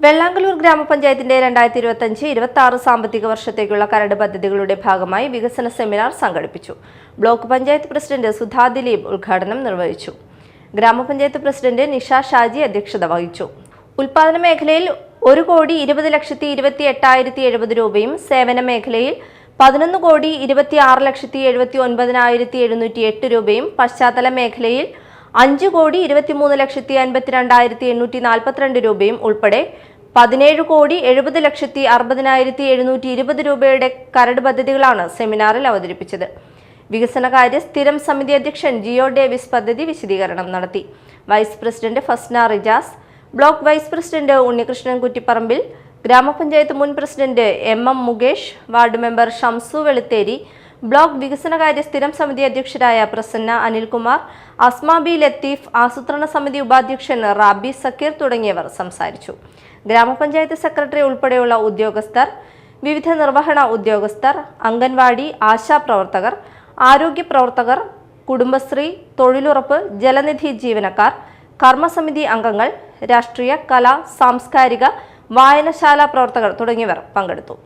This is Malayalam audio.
വെള്ളാങ്കല്ലൂർ ഗ്രാമപഞ്ചായത്തിന്റെ രണ്ടായിരത്തി ഇരുപത്തഞ്ച് ഇരുപത്തി ആറ് സാമ്പത്തിക വർഷത്തേക്കുള്ള കരട് പദ്ധതികളുടെ ഭാഗമായി വികസന സെമിനാർ സംഘടിപ്പിച്ചു. ബ്ലോക്ക് പഞ്ചായത്ത് പ്രസിഡന്റ് സുധാ ദിലീപ് ഉദ്ഘാടനം നിർവഹിച്ചു. ഗ്രാമപഞ്ചായത്ത് പ്രസിഡന്റ് നിഷ ഷാജി അധ്യക്ഷത വഹിച്ചു. ഉൽപാദന മേഖലയിൽ ഒരു കോടി ഇരുപത് ലക്ഷത്തി ഇരുപത്തി എട്ടായിരത്തി എഴുപത് രൂപയും സേവന മേഖലയിൽ പതിനൊന്ന് കോടി ഇരുപത്തി ആറ് ലക്ഷത്തി എഴുപത്തി ഒൻപതിനായിരത്തി എഴുന്നൂറ്റി എട്ട് രൂപയും പശ്ചാത്തല മേഖലയിൽ അഞ്ച് കോടി ഇരുപത്തിമൂന്ന് ലക്ഷത്തി അൻപത്തിരണ്ടായിരത്തി എണ്ണൂറ്റി നാൽപ്പത്തിരണ്ട് രൂപയും ഉൾപ്പെടെ പതിനേഴ് കോടി എഴുപത് ലക്ഷത്തി അറുപതിനായിരത്തി എഴുന്നൂറ്റി ഇരുപത് രൂപയുടെ കരട് പദ്ധതികളാണ് സെമിനാറിൽ അവതരിപ്പിച്ചത്. വികസനകാര്യ സ്ഥിരം സമിതി അധ്യക്ഷൻ ജിയോ ഡേവിസ് പദ്ധതി വിശദീകരണം നടത്തി. Vice president Fasna Rijas block vice president Unnikrishnan Kuttiparambil ഗ്രാമപഞ്ചായത്ത് മുൻ president M M Mukesh ward member Shamsu Velutheri block വികസനകാര്യ സ്ഥിരം സമിതി അധ്യക്ഷരായ പ്രസന്ന അനിൽകുമാർ അസ്മാബി ലത്തീഫ് ആസൂത്രണ സമിതി ഉപാധ്യക്ഷൻ റാബി സക്കീർ തുടങ്ങിയവർ സംസാരിച്ചു. ഗ്രാമപഞ്ചായത്ത് സെക്രട്ടറി ഉൾപ്പെടെയുള്ള ഉദ്യോഗസ്ഥർ വിവിധ നിർവഹണ ഉദ്യോഗസ്ഥർ അംഗൻവാടി ആശാപ്രവർത്തകർ ആരോഗ്യ പ്രവർത്തകർ കുടുംബശ്രീ തൊഴിലുറപ്പ് ജലനിധി ജീവനക്കാർ കർമ്മസമിതി അംഗങ്ങൾ രാഷ്ട്രീയ കലാ സാംസ്കാരിക വായനശാല പ്രവർത്തകർ തുടങ്ങിയവർ പങ്കെടുത്തു.